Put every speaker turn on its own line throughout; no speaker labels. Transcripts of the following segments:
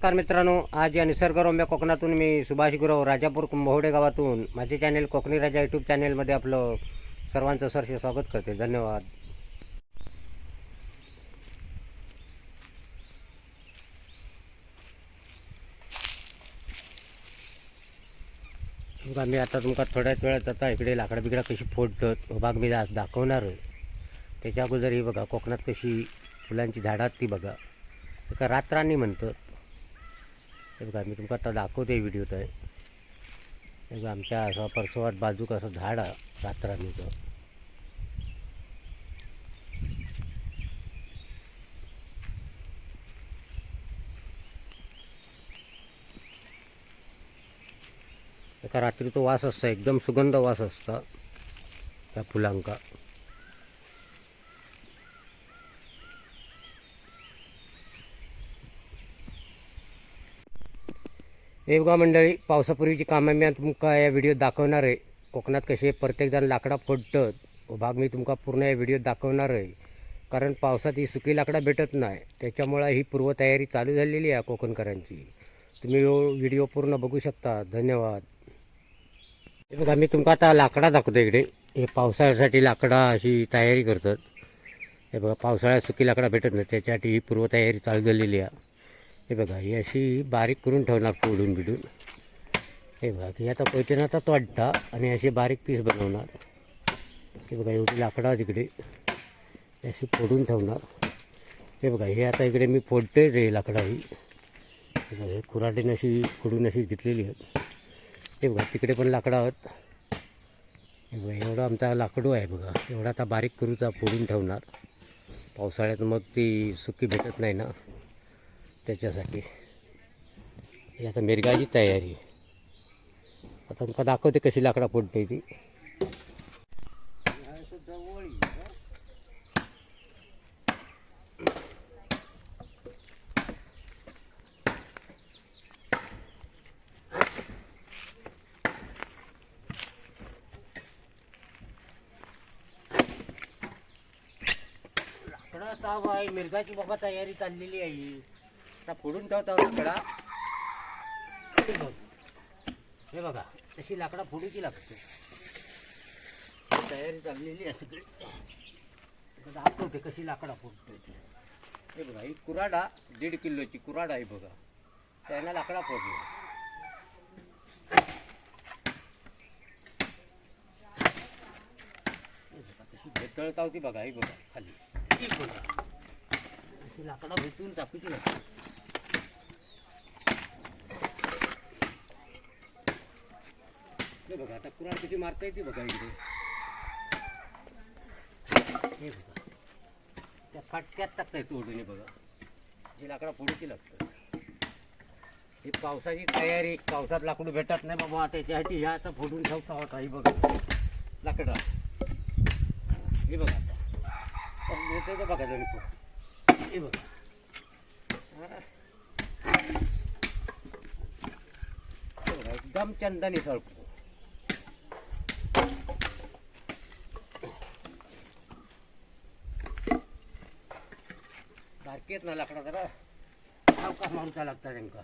नमस्कार मित्रांनो आज या निसर्गरम्य कोकणातून मी सुभाष गुरव राजापूर कुंभवडे गावातून माझे चॅनेल कोकणी राजा यूट्यूब चॅनेलमध्ये आपलं सर्वांचं सरसे स्वागत करते. धन्यवाद. बघा, मी आता तुमका थोड्याच वेळात आता इकडे लाकडा बिकडा कशी फोडतात भाग मी आज दाखवणार आहे. त्याच्या अगोदर ही बघा कोकणात कशी फुलांची झाडं आहेत ती बघा. एका रात्रांनी म्हणतात. हे बघा मी तुमका आता दाखवते व्हिडिओत आहे हे बघा आमच्या असं परसवाट बाजूक असं झाड आहे रात्रांनीचं एका रात्री तो वास असता एकदम सुगंध वास असता त्या फुलांका हे बघा मंडळी पावसापूर्वीची कामं मी तुमका या व्हिडिओत दाखवणार आहे. कोकणात कसे प्रत्येकजण लाकडा फोडतं व भाग मी तुमका पूर्ण या व्हिडिओत दाखवणार आहे. कारण पावसात ही सुकी लाकडा भेटत नाही. त्याच्यामुळं ही पूर्वतयारी चालू झालेली आहे कोकणकरांची. तुम्ही व्हिडिओ पूर्ण बघू शकता. धन्यवाद. हे बघा मी तुमका आता लाकडा दाखवतो इकडे. हे पावसाळ्यासाठी लाकडा अशी तयारी करतात. हे बघा पावसाळ्यात सुकी लाकडा भेटत नाही. त्याच्यासाठी ही पूर्वतयारी चालू झालेली आहे. हे बघा ही अशी बारीक करून ठेवणार फोडून बिडून. हे बघा की आता पैठणाचा तोडता आणि असे बारीक पीस बनवणार. हे बघा एवढी लाकडा तिकडे अशी फोडून ठेवणार. हे बघा हे आता इकडे मी फोडतेच हे लाकडा ही. हे बघा, हे अशी फोडून अशी घेतलेली आहेत. हे बघा तिकडे पण लाकडं आहेत. हे बघा एवढा आमचा लाकडू आहे बघा. एवढा आता बारीक करूचा फोडून ठेवणार. पावसाळ्यात मग ती सुकी भेटत नाही ना. त्याच्यासाठी. ही आता मिरगाची तयारी आता तुमका दाखवते कशी लाकडा फोडते ती. आहे मिरगाची बाबा तयारी चाललेली आहे. आता फोडून ठेवता लाकडा. हे बघ. तशी लाकडा फोडूची लागते. तयारी चाललेली आता दाखवते कशी लाकडा फोडते. हे बघा ही कुराडा दीड किलोची कुराडा आहे बघा. त्यानं लाकडा फोडला. भेटळता होती बघा ही बघा खाली. बघा. अशी लाकडा भेटून टाकूची लागते हे बघा आता कुराड कशी मारता येते बघा इकडे. हे बघा. त्या फटक्यात टाकता येतो ओढून बघा. हे लाकडा फोडूची लागतं ही पावसाची तयारी पावसात लाकूड भेटत नाही बाबा त्याच्यासाठी ह्या आता फोडून ठेवता होता ही बघा. लाकडं. हे बघा आता. पण का बघा जण हे बघा, एकदम चंदनी सळकू बारकेत ना लाकडा जरा सावकाश मारूचा लागता त्यांका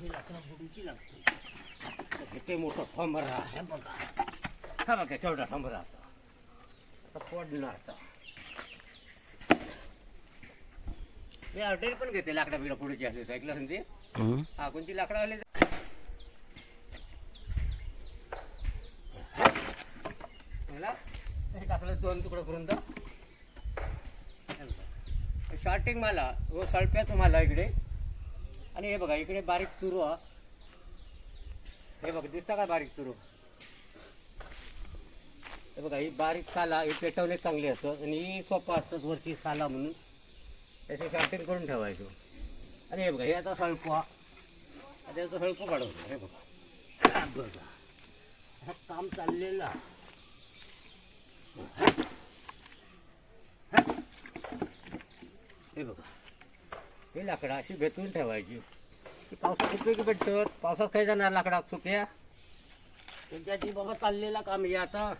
ही लाकडं फोडूची किती मोठं फंबरा आहे बघा. फंबरा आता आता फोडणार आता मी ऑर्डर पण घेते लाकडा बिडा पुढेची असते ऐकलं म्हणजे हा कोणती लाकडा आले? टाकलं दोन तुकडं करून शॉर्टिंग मला व सळप्याचं मला इकडे. आणि हे बघा इकडे बारीक तुरू हे बघा दिसता का बारीक तुरू हे बघा ही बारीक साला हे पेटवले चांगली असतं आणि ही सोपं असतं वरची साला म्हणून. त्याचे कॅप्टिंग करून ठेवायचो. आणि हे बघा हे आता हळपुआ आणि याचा हळपं काढवतो हे बघा. बघा. हा काम चाललेला हे बघा. हे लाकडं अशी भेटून ठेवायची. पावसात उपयोगी भेटतात पावसात काही जाणार लाकडा सुक्या त्याची बाबा चाललेला काम आहे आता.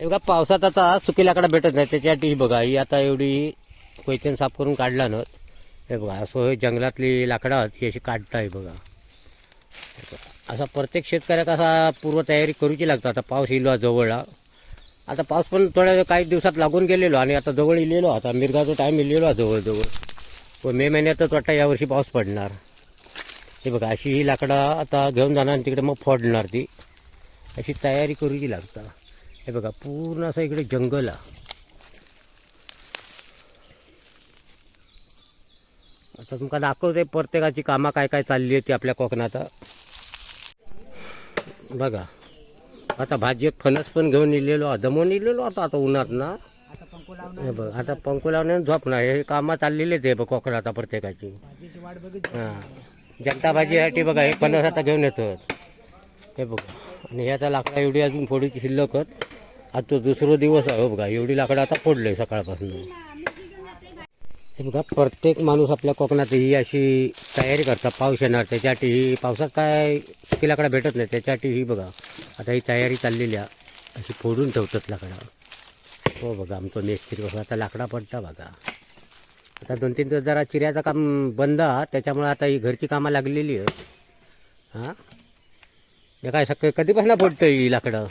एवढा पावसात आता सुकी लाकडं भेटत नाही त्याच्यासाठी बघा. ही आता एवढी कोयत्यान साफ करून काढला ना हे बघा असं हे जंगलातली लाकडं ही अशी काढताय बघा. बघा. असा प्रत्येक शेतकऱ्याक असा पूर्वतयारी करूची लागतं. आता पाऊस येलो जवळला आता पाऊस पण थोड्या काही दिवसात लागून गेलेलो आणि आता जवळ इलेलो आता मिरगाचा टाईम इलेलो जवळजवळ. व मे महिन्यातच वाटतं यावर्षी पाऊस पडणार. हे बघा अशी ही लाकडं आता घेऊन जाणार आणि तिकडे मग फोडणार ती. अशी तयारी करूची लागता हे बघा पूर्ण असं इकडे जंगल आहे. आता तुमका दाखवते प्रत्येकाची कामं काय काय चालली आहे ती आपल्या कोकणात. बघा आता भाजी एक फणस पण घेऊन इलेलो. दमून इलेलो आता आता उन्हात ना. हे बघ आता पंखू लावणे झोपणार हे कामं चाललेलेच आहे बघ कोकणात आता प्रत्येकाची. हां. जनता भाजीसाठी बघा हे फणस आता घेऊन येतो हे बघा. आणि ह्याचा लाकडा एवढी अजून फोडीची शिल्लक आज तो दुसरा दिवस आहे हो बघा. एवढी लाकडं आता फोडले सकाळपासून. हे बघा प्रत्येक माणूस आपल्या कोकणात ही अशी तयारी करतात पाऊस येणार त्याच्यासाठी ही पावसात काय सुकी लाकडा भेटत नाही त्याच्यासाठी ही बघा. आता ही तयारी चाललेली आहे. अशी फोडून ठेवतात लाकडा. हो बघा आमचं मेस्त्री बघा. आता लाकडा पडता बघा. आता दोन तीन दिवस जरा चिऱ्याचं काम बंद आहे. त्याच्यामुळे आता ही घरची कामं लागलेली आहेत. हां? हे काय सकाळी कधीपासून पडतं ही लाकडं?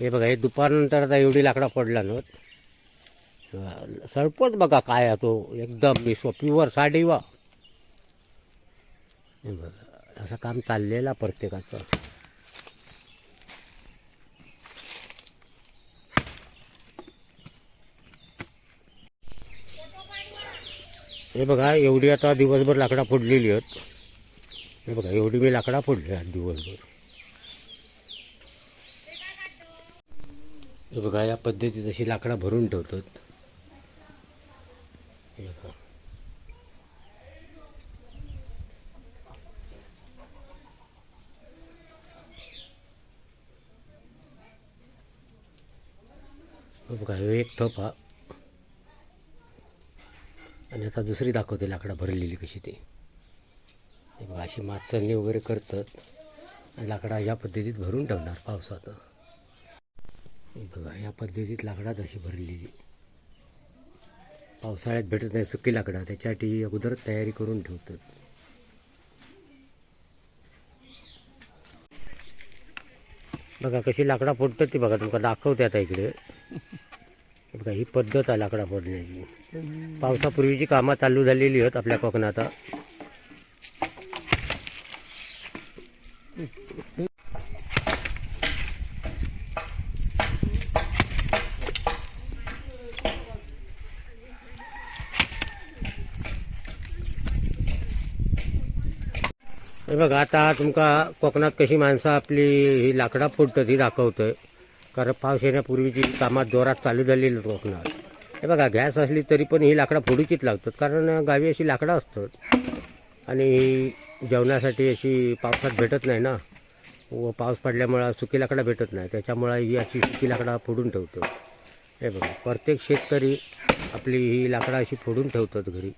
हे बघा हे दुपारनंतर आता एवढी लाकडा पडला ना. सरपट बघा काय तो. एकदम मी प्युअर साडी वा हे बघा असं काम चाललेला प्रत्येकाचं. हे बघा एवढी आता दिवसभर लाकडा फोडलेली आहेत. हे बघा एवढी मी लाकडा फोडली आज दिवसभर. हे बघा या पद्धतीत अशी लाकडा भरून ठेवतात. हे बघा. बघा हे एक थप हा. आणि आता दुसरी दाखवते लाकडा भरलेली कशी ती. हे बघा अशी माचरणी वगैरे करतात. लाकडा या पद्धतीत भरून ठेवणार पावसात हे बघा या पद्धतीत लाकडात अशी भरलेली. पावसाळ्यात भेटत नाही सुकी लाकडा त्याच्यासाठी अगोदर तयारी करून ठेवतात. बघा कशी लाकडा फोडतात ती बघा तुमका दाखवते आता इकडे. बघा ही पद्धत आहे लाकडा फोडण्याची. पावसापूर्वीची कामं चालू झालेली आहेत आपल्या कोकणात. हे बघा आता तुमका कोकणात कशी माणसं आपली ही लाकडा फोडतात ही दाखवतोय. कारण पाऊस येण्यापूर्वीची कामात जोरात चालू झालेली कोकणात. हे बघा गॅस असली तरी पण ही लाकडा फोडूचीच लागतात कारण गावी अशी लाकडं असतात. आणि ही जेवणासाठी अशी पावसात भेटत नाही ना. व पाऊस पडल्यामुळं सुकी लाकडा भेटत नाही. त्याच्यामुळं ही अशी सुकी लाकडा फोडून ठेवतो हे बघा प्रत्येक शेतकरी आपली ही लाकडा अशी फोडून ठेवतात घरी.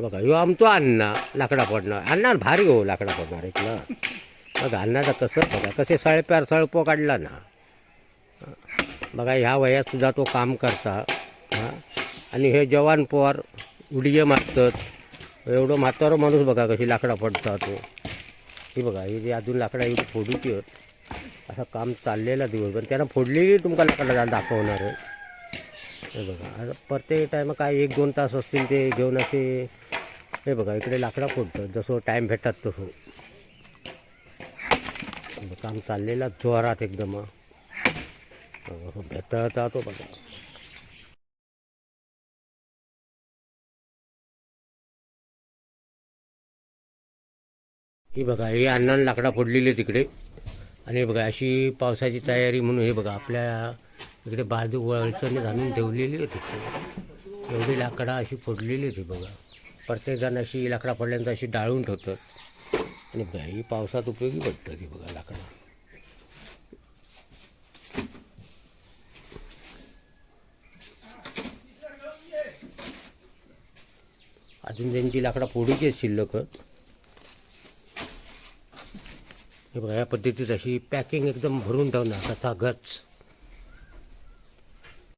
बघा ह्यो आमचो अण्णा लाकडा पडणार अण्णा भारी हो लाकडा पडणार इथलं बघा अण्णाचं कसं बघा कसे सळप्यार सळपो काढला ना. बघा ह्या वयात सुद्धा तो काम करता हां. आणि हे जवान पोवार उडिये मारतात. एवढं म्हातारं माणूस बघा कशी लाकडा पडता तो. ही बघा ही जी अजून लाकडा इथे फोडूची आहेत असं काम चाललेलं दिवसभर. त्यांना फोडलेली तुमका लाकडा दाखवणार आहे. हे बघा आता प्रत्येक टायमा काय एक दोन तास असतील ते घेऊन असे हे बघा इकडे लाकडा फोडतात जसं टाईम भेटतात तसं. काम चाललेलं जोरात एकदम. हो, भेटाळता तो बघा. हे बघा हे अण्णानं लाकडा फोडलेली आहे तिकडे. आणि बघा अशी पावसाची तयारी म्हणून हे बघा आपल्या इकडे बाजू वळसणी घालून ठेवलेली होती एवढी लाकडा अशी फोडलेली होती बघा. प्रत्येकजण अशी लाकडा पडल्यानंतर अशी डाळून ठेवतात. आणि ही पावसात उपयोगी पडतं ती बघा लाकडा. अजून त्यांची लाकडा पोडीची आहेत शिल्लक हे बघा या पद्धतीत अशी पॅकिंग एकदम भरून ठेवणार कथा गच.